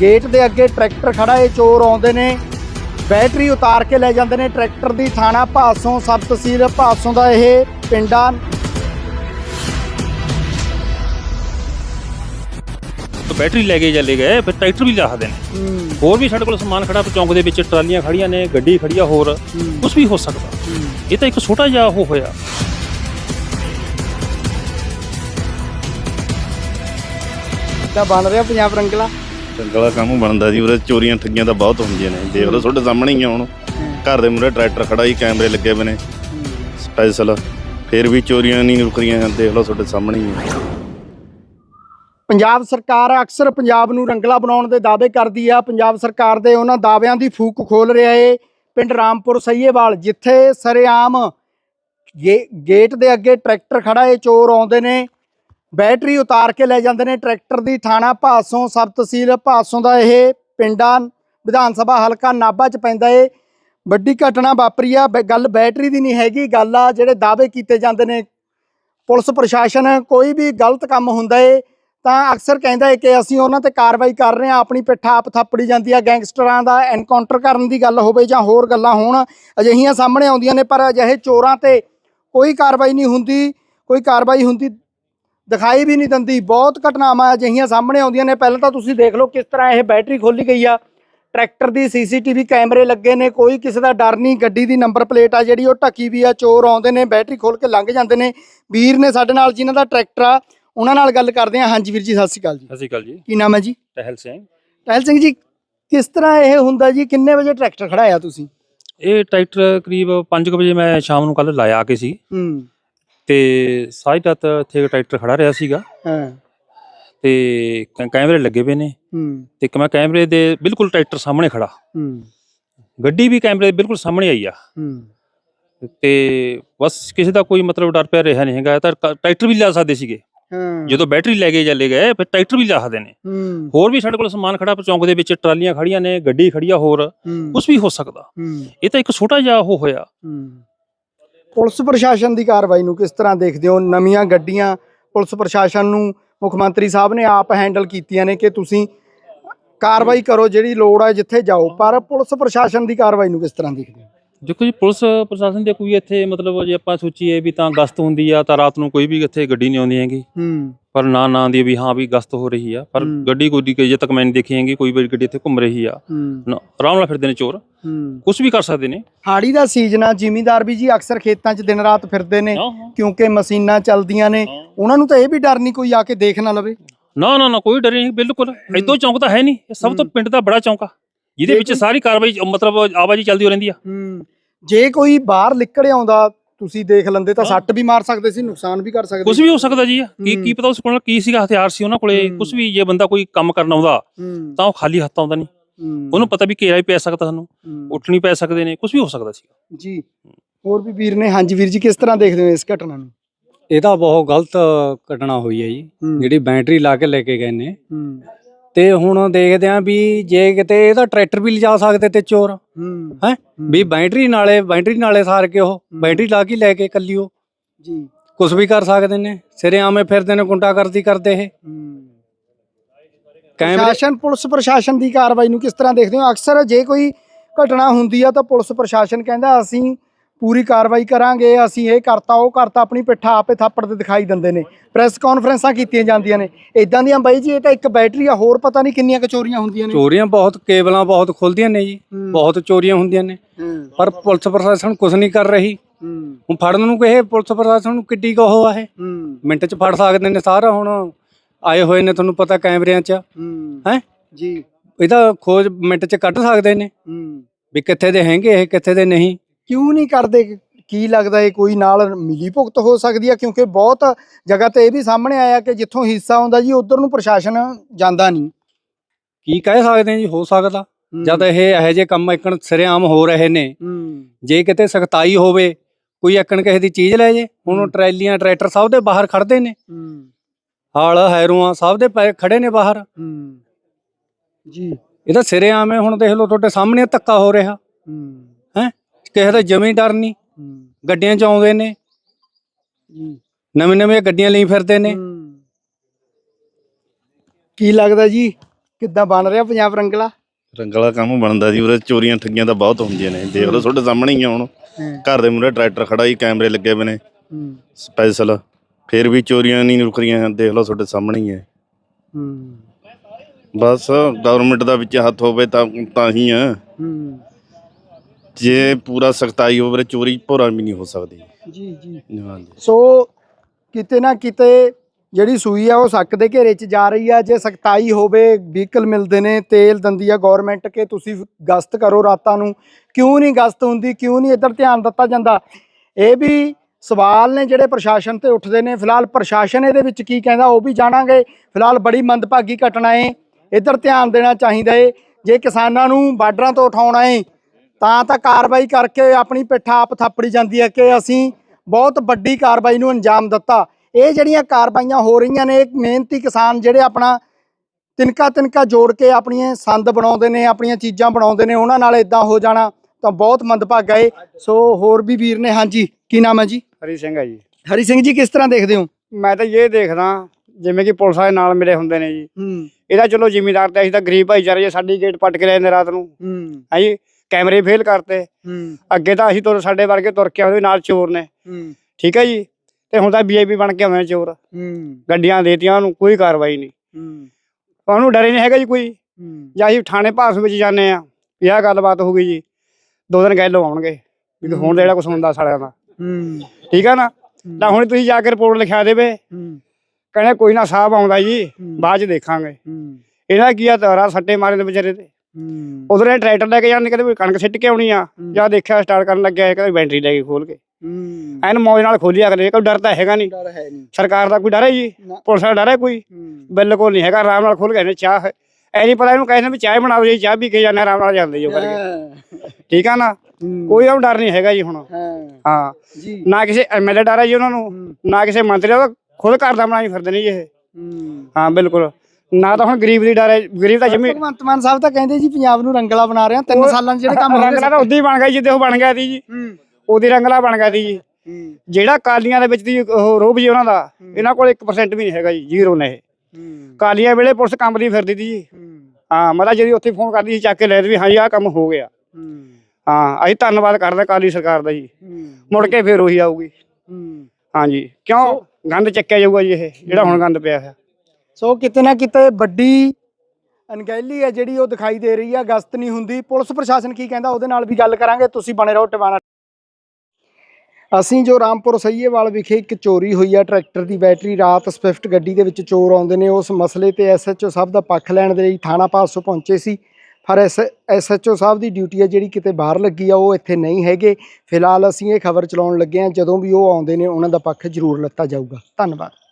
Gate ਦੇ ਅੱਗੇ tractor ਖੜਾ ਏ ਚੋਰ ਆਉਂਦੇ ਨੇ। ਬੈਟਰੀ ਉਤਾਰ ਕੇ ਲੈ ਜਾਂਦੇ ਨੇ ਟਰੈਕਟਰ ਦੀ ਥਾਣਾ ਭਾਸੋਂ ਸਬ ਤਹਿਸੀਲ ਭਾਸੋਂ ਦਾ ਇਹ ਪਿੰਡਾਂ ਤਾਂ ਬੈਟਰੀ ਲੈ ਕੇ ਚਲੇ ਗਏ ਫਿਰ ਟਰੈਕਟਰ ਵੀ ਸਕਦੇ ਨੇ ਹੋਰ ਵੀ ਸਾਡੇ ਕੋਲ ਸਮਾਨ ਖੜਾ ਚੌਂਕ ਦੇ ਵਿੱਚ ਟਰਾਲੀਆਂ ਖੜੀਆਂ ਨੇ ਗੱਡੀ ਖੜੀ ਆ ਹੋਰ ਕੁਝ ਵੀ ਹੋ ਸਕਦਾ। ਇਹ ਤਾਂ ਇੱਕ ਛੋਟਾ ਜਿਹਾ ਉਹ ਹੋਇਆ। ਤਾਂ ਬਣ ਰਿਹਾ ਪੰਜਾਬ ਰੰਗਲਾ। ਚੰਗਲਾ ਕੰਮ ਬਣਦਾ ਜੀ, ਉਰੇ ਚੋਰੀਆਂ ਠੱਗੀਆਂ ਤਾਂ ਬਹੁਤ ਹੁੰਦੀਆਂ ਨੇ। ਦੇਖ ਲਓ, ਤੁਹਾਡੇ ਸਾਹਮਣੇ ਹੀ ਆ ਹੁਣ। ਘਰ ਦੇ ਮੂਹਰੇ ਟਰੈਕਟਰ ਖੜਾ ਹੀ ਕੈਮਰੇ ਲੱਗੇ ਹੋਏ ਸਪੈਸ਼ਲ ਫਿਰ ਵੀ ਚੋਰੀਆਂ ਨਹੀਂ ਰੁਕ ਰਹੀਆਂ ਦੇਖ ਲਓ ਤੁਹਾਡੇ ਸਾਹਮਣੇ ਹੀ ਆ। ਪੰਜਾਬ ਸਰਕਾਰ ਅਕਸਰ ਪੰਜਾਬ ਨੂੰ ਰੰਗਲਾ ਬਣਾਉਣ ਦੇ ਦਾਅਵੇ ਕਰਦੀ ਆ। ਪੰਜਾਬ ਸਰਕਾਰ ਦੇ ਉਹਨਾਂ ਦਾਅਵਿਆਂ ਦੀ ਫੂਕ ਖੋਲ ਰਿਹਾ ਏ, ਪਿੰਡ ਰਾਮਪੁਰ ਸਈਏਵਾਲ, ਜਿੱਥੇ ਸਰੇਆਮ ਗੇ- ਗੇਟ ਦੇ ਅੱਗੇ ਟਰੈਕਟਰ ਖੜਾ ਏ, ਚੋਰ ਆਉਂਦੇ ਨੇ। ਬੈਟਰੀ ਉਤਾਰ ਕੇ ਲੈ ਜਾਂਦੇ ਨੇ, ਟਰੈਕਟਰ ਦੀ ਥਾਣਾ ਭਾਸੋਂ ਸਬ ਤਹਿਸੀਲ ਭਾਸੋਂ ਦਾ ਇਹ ਪਿੰਡਾਂ, ਵਿਧਾਨ ਸਭਾ ਹਲਕਾ ਨਾਭਾ ਚ ਪੈਂਦਾ ਏ। ਵੱਡੀ ਘਟਨਾ ਵਾਪਰੀ ਆ, ਬ- ਗੱਲ ਬੈਟਰੀ ਦੀ ਨਹੀਂ ਹੈਗੀ, ਗੱਲ ਆ ਜਿਹੜੇ ਦਾਅਵੇ ਕੀਤੇ ਜਾਂਦੇ ਨੇ। ਪੁਲਿਸ ਪ੍ਰਸ਼ਾਸਨ ਕੋਈ ਵੀ ਗਲਤ ਕੰਮ ਹੁੰਦਾ ਏ, ਤਾਂ ਅਕਸਰ ਕਹਿੰਦਾ ਹੈ ਕਿ ਅਸੀਂ ਉਹਨਾਂ ਤੇ ਕਾਰਵਾਈ ਕਰ ਰਹੇ ਹਾਂ ਆਪਣੀ ਪਿੱਠ ਆਪ ਥਾਪੜੀ ਜਾਂਦੀ ਆ, ਗੈਂਗਸਟਰਾਂ ਦਾ ਐਨਕਾਊਂਟਰ ਕਰਨ ਦੀ ਗੱਲ ਹੋਵੇ ਜਾਂ ਹੋਰ ਗੱਲਾਂ ਹੋਣ, ਅਜਿਹੀਆਂ ਸਾਹਮਣੇ ਆਉਂਦੀਆਂ ਨੇ, ਪਰ ਅਜਿਹੇ ਚੋਰਾਂ ਤੇ ਕੋਈ ਕਾਰਵਾਈ ਨਹੀਂ ਹੁੰਦੀ, ਕੋਈ ਕਾਰਵਾਈ ਹੁੰਦੀ ਦਿਖਾਈ ਵੀ ਨਹੀਂ ਦਿੰਦੀ। ਬਹੁਤ ਘਟਨਾਵਾਂ ਅਜਿਹੀਆਂ ਸਾਹਮਣੇ ਆਉਂਦੀਆਂ ਨੇ। ਪਹਿਲਾਂ ਤਾਂ ਤੁਸੀਂ ਦੇਖ ਲਓ ਕਿਸ ਤਰ੍ਹਾਂ ਇਹ ਬੈਟਰੀ ਖੋਲੀ ਗਈ ਆ। ਟਰੈਕਟਰ ਦੀ ਸੀਸੀਟੀਵੀ ਕੈਮਰੇ ਲੱਗੇ ਨੇ। ਕੋਈ ਕਿਸੇ ਦਾ ਡਰ ਨਹੀਂ। ਗੱਡੀ ਦੀ ਨੰਬਰ ਪਲੇਟ ਆ ਜਿਹੜੀ ਉਹ ਢੱਕੀ ਵੀ ਆ। ਚੋਰ ਆਉਂਦੇ ਨੇ ਬੈਟਰੀ ਖੋਲ ਕੇ ਲੰਘ ਜਾਂਦੇ ਨੇ। ਵੀਰ ਨੇ ਸਾਡੇ ਨਾਲ ਜਿਨ੍ਹਾਂ ਦਾ ਟਰੈਕਟਰ ਆ ਉਹਨਾਂ ਨਾਲ ਗੱਲ ਕਰਦੇ ਹਾਂ ਹਾਂਜੀ ਵੀਰ ਜੀ ਸਤਿ ਸ਼੍ਰੀ ਅਕਾਲ ਜੀ। ਸਤਿ ਸ਼੍ਰੀ ਅਕਾਲ ਜੀ। ਕੀ ਨਾਮ ਹੈ ਜੀ? ਟਹਿਲ ਸਿੰਘ। ਟਹਿਲ ਸਿੰਘ ਜੀ ਕਿਸ ਤਰ੍ਹਾਂ ਇਹ ਹੁੰਦਾ ਜੀ? ਕਿੰਨੇ ਵਜੇ ਟਰੈਕਟਰ ਖੜਾਇਆ ਤੁਸੀਂ? ਇਹ ਟਰੈਕਟਰ ਕਰੀਬ 5 ਵਜੇ ਮੈਂ ਸ਼ਾਮ ਨੂੰ ਕੱਲ ਲਾਇਆ ਕੇ ਸੀ। ਹੂੰ। ਤੇ ਸਾਰੀ ਰਾਤ ਇੱਥੇ ਟਰੈਕਟਰ ਖੜਾ ਰਿਹਾ ਸੀਗਾ। ਹਾਂ। ਤੇ ਕੈ- ਕੈਮਰੇ ਲੱਗੇ ਪਏ ਨੇ। ਹੂੰ। ਤੇ ਇੱਕ ਮੈਂ ਕੈਮਰੇ ਦੇ ਬਿਲਕੁਲ ਟਰੈਕਟਰ ਸਾਹਮਣੇ ਖੜਾ। ਹੂੰ। ਗੱਡੀ ਵੀ ਕੈਮਰੇ ਦੇ ਬਿਲਕੁਲ ਸਾਹਮਣੇ ਆਈ ਆ। ਹੂੰ। ਤੇ ਬਸ ਕਿਸੇ ਦਾ ਕੋਈ ਮਤਲਬ ਡਰ ਪਿਆ ਰਿਹਾ ਨਹੀਂ ਹੈਗਾ ਤਾਂ ਕ- ਟਰੈਕਟਰ ਵੀ ਲਿਆ ਸਕਦੇ ਸੀਗੇ। ਹਾਂ। ਜਦੋਂ ਬੈਟਰੀ ਲੈ ਕੇ ਚਲੇ ਗਏ ਫਿਰ ਟਰੈਕਟਰ ਵੀ ਲਿਆ ਸਕਦੇ ਨੇ। ਹੂੰ। ਹੋਰ ਵੀ ਸਾਡੇ ਕੋਲ ਸਮਾਨ ਖੜਾ ਚੌਂਕ ਦੇ ਵਿੱਚ ਟਰਾਲੀਆਂ ਖੜੀਆਂ ਨੇ ਗੱਡੀ ਖੜੀ ਆ ਹੋਰ ਹੂੰ। ਕੁਝ ਵੀ ਹੋ ਸਕਦਾ। ਹੂੰ। ਇਹ ਤਾਂ ਇੱਕ ਛੋਟਾ ਜਿਹਾ ਉਹ ਹੋਇਆ। ਹੂੰ। ਪੁਲਿਸ ਪ੍ਰਸ਼ਾਸਨ ਦੀ ਕਾਰਵਾਈ ਨੂੰ ਕਿਸ ਤਰ੍ਹਾਂ ਦੇਖਦੇ ਹੋ? ਨਵੀਆਂ ਗੱਡੀਆਂ ਪੁਲਿਸ ਪ੍ਰਸ਼ਾਸਨ ਨੂੰ ਮੁੱਖ ਮੰਤਰੀ ਸਾਹਿਬ ਨੇ ਆਪ ਹੈਂਡਲ ਕੀਤੀਆਂ ਨੇ ਕਿ ਤੁਸੀਂ ਕਾਰਵਾਈ ਕਰੋ, ਜਿਹੜੀ ਲੋੜ ਹੈ ਜਿੱਥੇ ਜਾਓ। ਪਰ ਪੁਲਿਸ ਪ੍ਰਸ਼ਾਸਨ ਦੀ ਕਾਰਵਾਈ ਨੂੰ ਕਿਸ ਤਰ੍ਹਾਂ ਦੇਖਦੇ ਹੋ? ਦੇਖੋ ਜੀ ਪੁਲਿਸ ਪ੍ਰਸ਼ਾਸਨ ਦੇ ਕੋਈ ਇੱਥੇ ਮਤਲਬ ਜੇ ਆਪਾਂ ਸੋਚੀਏ ਵੀ ਤਾਂ ਗਸ਼ਤ ਹੁੰਦੀ ਆ ਤਾਂ ਰਾਤ ਨੂੰ ਕੋਈ ਵੀ ਇੱਥੇ ਗੱਡੀ ਨਹੀਂ ਆਉਂਦੀ ਹੈਗੀ। ਹੂੰ। ਪਰ ਨਾ ਨਾ ਦੀ ਵੀ ਹਾਂ ਵੀ ਗਸ਼ਤ ਹੋ ਰਹੀ ਆ ਪਰ। ਗੱਡੀ ਕੋਈ ਜੇ ਤੱਕ ਮੈਂ ਨਹੀਂ ਦੇਖੀ ਹੈਗੀ ਕੋਈ ਵੀ ਗੱਡੀ ਇੱਥੇ ਘੁੰਮ ਰਹੀ ਆ। ਆਰਾਮ ਨਾਲ ਫਿਰਦੇ ਨੇ ਚੋਰ। ਹੂੰ। ਕੁਝ ਵੀ ਕਰ ਸਕਦੇ ਨੇ। ਹਾੜੀ ਦਾ ਸੀਜ਼ਨ ਆ ਜ਼ਿਮੀਂਦਾਰ ਵੀ ਜੀ ਅਕਸਰ ਖੇਤਾਂ 'ਚ ਦਿਨ ਰਾਤ ਫਿਰਦੇ ਨੇ। ਕਿਉਂਕਿ ਮਸ਼ੀਨਾਂ ਚੱਲਦੀਆਂ ਨੇ। ਉਹਨਾਂ ਨੂੰ ਤਾਂ ਇਹ ਵੀ ਡਰ ਨਹੀਂ ਕੋਈ ਆ ਕੇ ਦੇਖ ਨਾ ਲਵੇ। ਨਾ ਨਾ ਨਾ ਕੋਈ ਡਰ ਨਹੀਂ ਬਿਲਕੁਲ। ਇਦੋਂ ਚੌਂਕ ਤਾਂ ਹੈ ਨਹੀਂ। ਸਭ ਤੋਂ। ਪਿੰਡ ਦਾ ਬੜਾ ਚੌਂਕ ਆ। ਜਿਹਦੇ ਜੇ ਵਿੱਚ ਸਾਰੀ ਕਾਰਵਾਈ ਮਤਲਬ ਆਵਾਜਾਈ ਚੱਲਦੀ ਹੋ ਰਹਿੰਦੀ ਆ। ਹੂੰ। ਜੇ ਕੋਈ ਬਾਹਰ ਨਿਕਲ ਆਉਂਦਾ ਤੁਸੀਂ ਦੇਖ ਲੈਂਦੇ ਤਾਂ। ਸੱਟ ਵੀ ਮਾਰ ਸਕਦੇ ਸੀ ਨੁਕਸਾਨ ਵੀ ਕਰ ਸਕਦੇ ਕੁਝ ਵੀ ਹੋ ਸਕਦਾ ਜੀ ਕੀ। ਕੀ ਪਤਾ ਉਸ ਕੋਲ ਕੀ ਸੀਗਾ ਹਥਿਆਰ ਸੀ ਉਹਨਾਂ ਕੋਲੇ। ਕੁਝ ਵੀ ਜੇ ਬੰਦਾ ਕੋਈ ਕੰਮ ਕਰਨ ਆਉਂਦਾ ਤਾਂ ਉਹ ਖਾਲੀ ਹੱਥ ਆਉਂਦਾ ਨਹੀਂ। ਉਹਨੂੰ ਪਤਾ ਵੀ ਘੇਰਾ ਹੀ ਪੈ ਸਕਦਾ ਸਾਨੂੰ। ਹੂੰ। ਉੱਠ ਨਹੀਂ ਪੈ ਸਕਦੇ ਨੇ ਕੁਝ ਵੀ ਹੋ ਸਕਦਾ ਸੀ ਜੀ। ਹੋਰ ਵੀ ਵੀਰ ਨੇ ਹਾਂਜੀ ਵੀਰ ਜੀ ਕਿਸ ਤਰ੍ਹਾਂ ਦੇਖਦੇ ਹੋ ਇਸ ਘਟਨਾ ਨੂੰ? ਇਹ ਤਾਂ ਬਹੁਤ ਗਲਤ ਘਟਨਾ ਹੋਈ ਹੈ ਜੀ। ਜਿਹੜੀ ਬੈਟਰੀ ਲਾ ਕੇ ਲੈ ਕੇ ਗਏ ਨੇ। ਤੇ ਹੁਣ ਦੇਖਦੇ ਆਂ ਵੀ ਜੇ ਕਿਤੇ ਇਹਦਾ ਟਰੈਕਟਰ ਵੀ ਲਿਜਾ ਸਕਦੇ ਤੇ ਚੋਰ। ਹੂੰ ਹੈ? ਵੀ ਬੈਟਰੀ ਨਾਲੇ ਬੈਟਰੀ ਨਾਲੇ ਸਾਰ ਕੇ ਉਹ ਬੈਟਰੀ ਲਾ ਕੇ ਲੈ ਕੇ ਕੱਲੀ ਉਹ। ਜੀ। ਕੁਝ ਵੀ ਕਰ ਸਕਦੇ ਨੇ। ਸਿਰੇ ਆਵੇਂ ਫਿਰਦੇ ਨੇ ਗੁੰਡਾਗਰਦੀ ਕਰਦੇ ਇਹ। ਹੂੰ। ਕੈਮਰੇ ਪ੍ਰਸ਼ਾਸਨ ਪੁਲਿਸ ਪ੍ਰਸ਼ਾਸਨ ਦੀ ਕਾਰਵਾਈ ਨੂੰ ਕਿਸ ਤਰ੍ਹਾਂ ਦੇਖਦੇ ਹੋ? ਅਕਸਰ ਜੇ ਕੋਈ ਘਟਨਾ ਹੁੰਦੀ ਆ ਤਾਂ ਪੁਲਿਸ ਪ੍ਰਸ਼ਾਸਨ ਕਹਿੰਦਾ ਅਸੀਂ ਪੂਰੀ ਕਾਰਵਾਈ ਕਰਾਂਗੇ ਅਸੀਂ ਇਹ ਕਰਤਾ ਉਹ ਕਰਤਾ ਆਪਣੀ ਪਿੱਠਾ ਆਪੇ ਥੱਪੜ ਤੇ ਦਿਖਾਈ ਦਿੰਦੇ ਨੇ। ਪ੍ਰੈਸ ਕਾਨਫਰੰਸਾਂ ਕੀਤੀਆਂ ਜਾਂਦੀਆਂ ਨੇ। ਇਦਾਂ ਦੀਆਂ ਬਾਈ ਜੀ ਇਹ ਤਾਂ ਇੱਕ ਬੈਟਰੀ ਆ ਹੋਰ ਪਤਾ ਨਹੀਂ ਕਿੰਨੀਆਂ ਕਚੋਰੀਆਂ ਹੁੰਦੀਆਂ ਨੇ। ਚੋਰੀਆਂ ਬਹੁਤ ਕੇਬਲਾਂ ਬਹੁਤ ਖੁੱਲਦੀਆਂ ਨੇ ਜੀ। ਬਹੁਤ ਚੋਰੀਆਂ ਹੁੰਦੀਆਂ ਨੇ। ਪਰ ਪੁਲਿਸ ਪ੍ਰਸ਼ਾਸਨ ਕੁਝ ਨਹੀਂ ਕਰ ਰਹੀ। ਹੂੰ, ਹੁਣ ਫੜਨ ਨੂੰ ਕਿਹੇ ਪੁਲਿਸ ਪ੍ਰਸ਼ਾਸਨ ਨੂੰ ਕਿੱਡੀ ਕੋ ਆ ਇਹ। ਮਿੰਟ 'ਚ ਫੜ ਸਕਦੇ ਨੇ ਸਾਰਾ ਹੁਣ ਆਏ ਹੋਏ ਨੇ ਤੁਹਾਨੂੰ ਪਤਾ ਕੈਮਰਿਆਂ 'ਚ। ਹੂੰ? ਜੀ। ਇਹਦਾ ਖੋਜ ਮਿੰਟ 'ਚ ਕੱਢ ਸਕਦੇ ਨੇ। ਵੀ ਕਿੱਥੇ ਦੇ ਹੈਗੇ ਇਹ ਕਿੱਥੇ ਦੇ ਨਹੀਂ। ਕਿਉਂ ਨਹੀਂ ਕਰਦੇ? ਕੀ ਲੱਗਦਾ ਇਹ ਕੋਈ ਨਾਲ ਮਿਲੀ ਭੁਗਤ ਹੋ ਸਕਦੀ ਹੈ ਕਿਉਂਕਿ ਬਹੁਤ ਜਗ੍ਹਾ ਤੇ ਇਹ ਵੀ ਸਾਹਮਣੇ ਆਇਆ ਕਿ ਜਿੱਥੋਂ ਹਿੱਸਾ ਹੁੰਦਾ ਜੀ ਉਧਰ ਨੂੰ ਪ੍ਰਸ਼ਾਸਨ ਜਾਂਦਾ ਨਹੀਂ। ਕੀ ਕਹਿ ਸਕਦੇ ਆ ਜੀ? ਹੋ ਸਕਦਾ। ਜਦ ਇਹ ਇਹੋ ਜਿਹੇ ਕੰਮ ਇੱਕਣ ਸਿਰੇਆਮ ਹੋ ਰਹੇ ਨੇ ਜੇ ਕਿਤੇ ਸਖਤਾਈ ਹੋਵੇ ਕੋਈ ਇੱਕਣ ਕਿਸੇ ਦੀ ਚੀਜ਼ ਲੈ ਜੇ ਹੁਣ। ਟਰੈਲੀਆਂ ਟਰੈਕਟਰ ਸਭ ਦੇ ਬਾਹਰ ਖੜਦੇ ਨੇ। ਹਾਲ ਹੈਰੋਆਂ ਸਭ ਦੇ ਪੈ- ਖੜੇ ਨੇ ਬਾਹਰ। ਜੀ। ਇਹ ਤਾਂ ਸਿਰੇਆਮ ਹੈ ਹੁਣ ਦੇਖ ਲਓ ਤੁਹਾਡੇ ਸਾਹਮਣੇ ਧੱਕਾ ਹੋ ਰਿਹਾ। ਕਿਸੇ ਦਾ ਜਮੀ ਡਰ ਨਹੀਂ। ਗੱਡੀਆਂ 'ਚ ਆਉਂਦੇ ਨੇ। ਨਵੇਂ ਨਵੇਂ ਗੱਡੀਆਂ ਲਈ ਫਿਰਦੇ ਨੇ। ਕੀ ਲੱਗਦਾ ਜੀ ਕਿੱਦਾਂ ਬਣ ਰਿਹਾ ਪੰਜਾਬ ਰੰਗਲਾ? ਰੰਗਲਾ ਕੰਮ ਬਣਦਾ ਜੀ ਉਰੇ ਚੋਰੀਆਂ ਠੱਗੀਆਂ ਤਾਂ ਬਹੁਤ ਹੁੰਦੀਆਂ ਨੇ। ਦੇਖ ਲਓ ਤੁਹਾਡੇ ਸਾਹਮਣੇ ਹੀ ਆ ਹੁਣ। ਘਰ ਦੇ ਮੂਹਰੇ ਟਰੈਕਟਰ ਖੜਾ ਹੀ ਕੈਮਰੇ ਲੱਗੇ ਪਏ ਨੇ। ਹੂੰ। ਸਪੈਸ਼ਲ। ਫਿਰ ਵੀ ਚੋਰੀਆਂ ਨਹੀਂ ਰੁਕ ਰਹੀਆਂ ਦੇਖ ਲਓ ਤੁਹਾਡੇ ਸਾਹਮਣੇ ਹੀ ਹੈ। ਬਸ ਗਵਰਨਮੈਂਟ ਦਾ ਵਿੱਚ ਹੱਥ ਹੋਵੇ ਤਾਂ ਤਾਂ ਹੀ ਆ। ਹੂੰ। ਜੇ ਪੂਰਾ ਸਖਤਾਈ ਹੋਵੇ ਚੋਰੀ ਭੋਰਾ ਵੀ ਨਹੀਂ ਹੋ ਸਕਦੀ। ਜੀ ਜੀ। ਹਾਂਜੀ। ਸੋ ਕਿਤੇ ਨਾ ਕਿਤੇ ਜਿਹੜੀ ਸੂਈ ਆ ਉਹ ਸੱਕ ਦੇ ਘੇਰੇ 'ਚ ਜਾ ਰਹੀ ਆ। ਜੇ ਸਖਤਾਈ ਹੋਵੇ ਵਹੀਕਲ ਮਿਲਦੇ ਨੇ ਤੇਲ ਦਿੰਦੀ ਆ ਗਵਰਨਮੈਂਟ ਕਿ ਤੁਸੀਂ ਗਸ਼ਤ ਕਰੋ ਰਾਤਾਂ ਨੂੰ। ਕਿਉਂ ਨਹੀਂ ਗਸ਼ਤ ਹੁੰਦੀ ਕਿਉਂ ਨਹੀਂ ਇੱਧਰ ਧਿਆਨ ਦਿੱਤਾ ਜਾਂਦਾ? ਇਹ ਵੀ ਸਵਾਲ ਨੇ ਜਿਹੜੇ ਪ੍ਰਸ਼ਾਸਨ ਤੇ ਉੱਠਦੇ ਨੇ। ਫਿਲਹਾਲ ਪ੍ਰਸ਼ਾਸਨ ਇਹਦੇ ਵਿੱਚ ਕੀ ਕਹਿੰਦਾ ਉਹ ਵੀ ਜਾਣਾਂਗੇ। ਫਿਲਹਾਲ ਬੜੀ ਮੰਦਭਾਗੀ ਘਟਨਾ ਏ। ਇੱਧਰ ਧਿਆਨ ਦੇਣਾ ਚਾਹੀਦਾ ਏ। ਜੇ ਕਿਸਾਨਾਂ ਨੂੰ ਬਾਰਡਰਾਂ ਤੋਂ ਉਠਾਉਣਾ ਏ ਤਾਂ ਤਾਂ ਕਾਰਵਾਈ ਕਰਕੇ ਆਪਣੀ ਪਿੱਠ ਆਪ ਥਾਪੜੀ ਜਾਂਦੀ ਹੈ ਕਿ ਅਸੀਂ ਬਹੁਤ ਵੱਡੀ ਕਾਰਵਾਈ ਨੂੰ ਅੰਜਾਮ ਦਿੱਤਾ। ਇਹ ਜਿਹੜੀਆਂ ਕਾਰਵਾਈਆਂ ਹੋ ਰਹੀਆਂ ਨੇ ਇੱਕ ਮਿਹਨਤੀ ਕਿਸਾਨ ਜਿਹੜੇ ਆਪਣਾ ਤਿਨਕਾ ਤਿਨਕਾ ਜੋੜ ਕੇ ਆਪਣੀਆਂ ਸੰਦ ਬਣਾਉਂਦੇ ਨੇ ਆਪਣੀਆਂ ਚੀਜ਼ਾਂ ਬਣਾਉਂਦੇ ਨੇ ਉਹਨਾਂ ਨਾਲ ਇਦਾਂ ਹੋ ਜਾਣਾ ਤਾਂ ਬਹੁਤ ਮੰਦਭਾਗਾ ਏ ਸੋ ਹੋਰ ਵੀ ਵੀਰ ਨੇ ਹਾਂਜੀ ਕੀ ਨਾਮ ਹੈ ਜੀ? ਹਰੀ ਸਿੰਘ ਹੈ ਜੀ। ਹਰੀ ਸਿੰਘ ਜੀ ਕਿਸ ਤਰ੍ਹਾਂ ਦੇਖਦੇ ਹੋ? ਮੈਂ ਤਾਂ ਇਹ ਦੇਖਦਾ ਜਿਵੇਂ ਕਿ ਪੁਲਿਸ ਵਾਲੇ ਨਾਲ ਮਿਲੇ ਹੁੰਦੇ ਨੇ ਜੀ। ਹੂੰ। ਇਹਦਾ ਚਲੋ ਜ਼ਿਮੀਦਾਰ ਤੇ ਅਸੀਂ ਤਾਂ ਗਰੀਬ ਭਾਈਚਾਰੇ ਜੀ ਸਾਡੀ ਗੇਟ ਪੱਟ ਕੇ ਲੈ ਜਾਂਦੇ ਰਾਤ ਨੂੰ। ਹੂੰ। ਹੈ ਜੀ? ਕੈਮਰੇ ਫੇਲ ਕਰਤੇ। ਹੂੰ। ਅੱਗੇ ਤਾਂ ਅਸੀਂ ਤੁਰ ਸਾਡੇ ਵਰਗੇ ਤੁਰ ਕੇ ਆਉਂਦੇ ਨਾਲ ਚੋਰ ਨੇ। ਹੂੰ। ਠੀਕ ਹੈ ਜੀ? ਤੇ ਹੁਣ ਤਾਂ ਵੀਆਈਪੀ ਬਣ ਕੇ ਆਉਂਦੇ ਚੋਰ। ਹੂੰ। ਗੱਡੀਆਂ ਦੇਤੀਆਂ ਉਹਨੂੰ ਕੋਈ ਕਾਰਵਾਈ ਨਹੀਂ। ਹੂੰ। ਉਹਨੂੰ ਡਰੇ ਨਹੀਂ ਹੈਗਾ ਜੀ ਕੋਈ। ਹੂੰ। ਜਾਂ ਅਸੀਂ ਥਾਣੇ ਭਾਸ ਵਿੱਚ ਜਾਂਦੇ ਆ ਆਹ ਗੱਲਬਾਤ ਹੋ ਗਈ ਜੀ। ਦੋ ਦਿਨ ਗੈਲੋ ਆਉਣਗੇ ਵੀ ਹੁਣ ਜਿਹੜਾ ਕੁਛ ਹੁੰਦਾ ਸਾਲਿਆਂ ਦਾ। ਹੂੰ। ਠੀਕ ਆ ਨਾ? ਤਾਂ ਹੁਣ ਤੁਸੀਂ ਜਾ ਕੇ ਰਿਪੋਰਟ ਲਿਖਾ ਦੇਵੇ। ਹੂੰ। ਕਹਿੰਦੇ ਕੋਈ ਨਾ ਸਾਹਿਬ ਆਉਂਦਾ ਜੀ ਹੂੰ। ਬਾਅਦ ਚ ਦੇਖਾਂਗੇ। ਹੂੰ। ਇਹਨਾਂ ਕੀ ਆ ਤਾਰਾ ਸੱਟੇ ਮਾਰੇ ਦੇ ਵਿਚਾਰੇ ਤੇ ਹੂੰ ਉਧਰ ਇਹ ਟਰੈਕਟਰ ਲੈ ਕੇ ਜਾਂਦੇ ਕਹਿੰਦੇ ਵੀ ਕਣਕ ਸਿੱਟ ਕੇ ਆਉਣੀ ਆ। ਜਾਂ ਦੇਖਿਆ ਸਟਾਰਟ ਕਰਨ ਲੱਗਿਆ ਇਹ ਕਹਿੰਦੇ ਬੈਟਰੀ ਲੈ ਕੇ ਖੋਲ ਕੇ। ਐਨ ਮੌਜ ਨਾਲ ਖੋਲੀ ਅਗਲੇ ਕੋਈ ਡਰ ਤਾਂ ਹੈਗਾ ਨਹੀਂ। ਡਰ ਹੈ ਨਹੀਂ। ਸਰਕਾਰ ਦਾ ਕੋਈ ਡਰ ਹੈ ਜੀ? ਨਾ। ਪੁਲਿਸ ਦਾ ਡਰ ਹੈ ਕੋਈ? ਬਿਲਕੁਲ ਨਹੀਂ ਹੈਗਾ ਆਰਾਮ ਨਾਲ ਖੋਲ ਕੇ ਇਹਨੇ ਚਾਹ ਐ ਨਹੀਂ ਪਤਾ ਇਹਨੂੰ ਕਹਿੰਦੇ ਵੀ ਚਾਹ ਬਣਾਓ ਜੀ ਚਾਹ ਪੀ ਕੇ ਜਾਂਦੇ ਆਰਾਮ ਨਾਲ ਜਾਂਦੇ ਜੋ ਕਰਕੇ ਠੀਕ ਆ ਨਾ? ਕੋਈ ਉਹ ਡਰ ਨਹੀਂ ਹੈਗਾ ਜੀ ਹੁਣ। ਹਾਂ। ਨਾ ਕਿਸੇ ਐਮਐਲਏ ਡਰ ਹੈ ਜੀ ਉਹਨਾਂ ਨੂੰ ਨਾ ਕਿਸੇ ਮੰਤਰੀ ਦਾ ਖੁਦ ਘਰ ਦਾ ਬਣਾਈ ਫਿਰਦੇ ਨੇ ਜੀ ਇਹ। ਹਾਂ ਬਿਲਕੁਲ। ਨਾ ਤਾਂ ਹੁਣ ਗਰੀਬ ਦੀ ਡਰ ਹੈ ਗਰੀਬ ਤਾਂ ਜਮੀ ਭਗਵੰਤ ਮਾਨ ਸਾਹਿਬ ਤਾਂ ਕਹਿੰਦੇ ਜੀ ਪੰਜਾਬ ਨੂੰ ਰੰਗਲਾ ਬਣਾ ਰਹੇ ਆ ਤਿੰਨ ਸਾਲਾਂ 'ਚ ਜਿਹੜੇ ਕੰਮ ਹੋ ਰੰਗਲਾ ਤਾਂ ਉਦੋਂ ਹੀ ਬਣ ਗਿਆ ਜਿੱਦੇ ਉਹ ਬਣ ਗਿਆ ਸੀ ਜੀ। ਉਹਦੀ ਰੰਗਲਾ ਬਣ ਗਿਆ ਸੀ ਜੀ। ਜਿਹੜਾ ਕਾਲੀਆਂ ਦੇ ਵਿੱਚ ਦੀ ਉਹ ਰੋਬ ਜੀ ਉਹਨਾਂ ਦਾ ਇਹਨਾਂ ਕੋਲ 1% ਵੀ ਨਹੀਂ ਹੈਗਾ ਜੀ ਜ਼ੀਰੋ ਨੇ ਇਹ। ਕਾਲੀਆਂ ਵੇਲੇ ਪੁਲਿਸ ਕੰਬਦੀ ਫਿਰਦੀ ਸੀ ਜੀ। ਹੂੰ। ਮਤਲਬ ਜਿਹੜੀ ਉੱਥੇ ਫੋਨ ਕਰਦੀ ਸੀ ਚੱਕ ਕੇ ਲੈ ਵੀ ਹਾਂ ਜੀ ਆਹ ਕੰਮ ਹੋ ਗਿਆ। ਹੂੰ। ਅਸੀਂ ਧੰਨਵਾਦ ਕਰਦੇ ਕਾਲੀ ਸਰਕਾਰ ਦਾ ਜੀ। ਮੁੜ ਕੇ ਫੇਰ ਉਹੀ ਆਊਗੀ। ਹੂੰ। ਹਾਂ ਜੀ ਕਿਉਂ ਗੰਦ ਚੱਕਿਆ ਜਾਊਗਾ ਜੀ ਇਹ ਜਿਹੜਾ ਹੁਣ ਗੰਦ ਪਿਆ ਹੈ ਸੋ ਕਿਤੇ ਨਾ ਕਿਤੇ ਵੱਡੀ ਅਣਗਹਿਲੀ ਹੈ ਜਿਹੜੀ ਉਹ ਦਿਖਾਈ ਦੇ ਰਹੀ ਹੈ ਗਸਤ ਨਹੀਂ ਹੁੰਦੀ। ਪੁਲਿਸ ਪ੍ਰਸ਼ਾਸਨ ਕੀ ਕਹਿੰਦਾ, ਉਹਦੇ ਨਾਲ ਵੀ ਗੱਲ ਕਰਾਂਗੇ। ਤੁਸੀਂ ਬਣੇ ਰਹੋ ਟਿਵਾਣਾ। ਅਸੀਂ ਜੋ ਰਾਮਪੁਰ ਸਈਏਵਾਲ ਵਿਖੇ ਇੱਕ ਚੋਰੀ ਹੋਈ ਆ, ਟਰੈਕਟਰ ਦੀ ਬੈਟਰੀ ਰਾਤ ਸਵਿਫਟ ਗੱਡੀ ਦੇ ਵਿੱਚ ਚੋਰ ਆਉਂਦੇ ਨੇ। ਉਸ ਮਸਲੇ ਤੇ ਐਸਐਚਓ ਸਾਹਿਬ ਦਾ ਪੱਖ ਲੈਣ ਦੇ ਲਈ ਥਾਣਾ ਪਾਸੋਂ ਪਹੁੰਚੇ ਸੀ। ਪਰ ਐਸਐਚਓ ਸਾਹਿਬ ਦੀ ਡਿਊਟੀ ਹੈ ਜਿਹੜੀ ਕਿਤੇ ਬਾਹਰ ਲੱਗੀ ਆ, ਉਹ ਇੱਥੇ ਨਹੀਂ ਹੈਗੇ। ਫਿਲਹਾਲ ਅਸੀਂ ਇਹ ਖਬਰ ਚਲਾਉਣ ਲੱਗੇ ਹਾਂ। ਜਦੋਂ ਵੀ ਉਹ ਆਉਂਦੇ ਨੇ, ਉਹਨਾਂ ਦਾ ਪੱਖ ਜ਼ਰੂਰ ਲੱਤਾ ਜਾਊਗਾ। ਧੰਨਵਾਦ।